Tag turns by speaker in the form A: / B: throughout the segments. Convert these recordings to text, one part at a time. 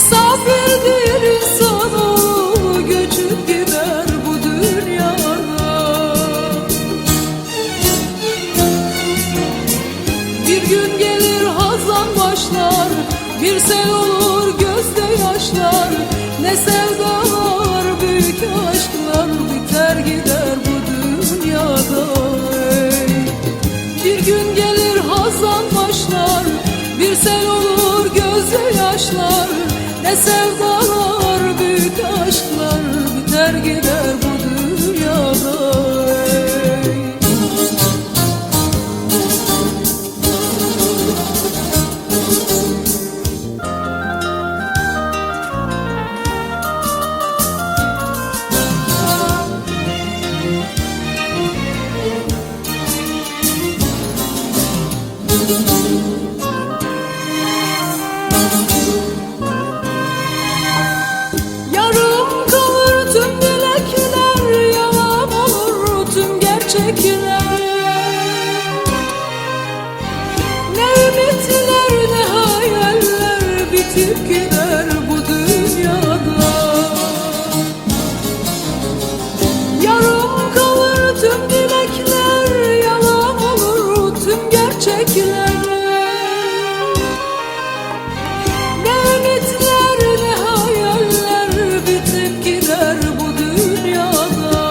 A: Sabredir insanoğlu gün gelir hazan başlar Bir sel olur gözde yaşlar. Ne sel Ne sevdalar büyük aşklar biter gider bu Bitip gider bu dünyada. Yarım kalır tüm dilekler Yalan olur tüm gerçekler. Ne ümitler ne hayaller Bitip gider bu dünyada.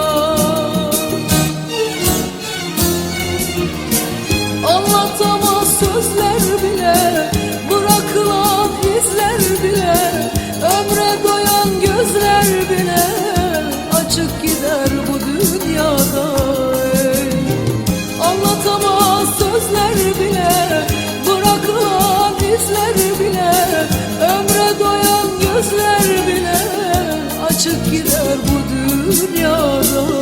A: Anlatamaz sözler bile. yar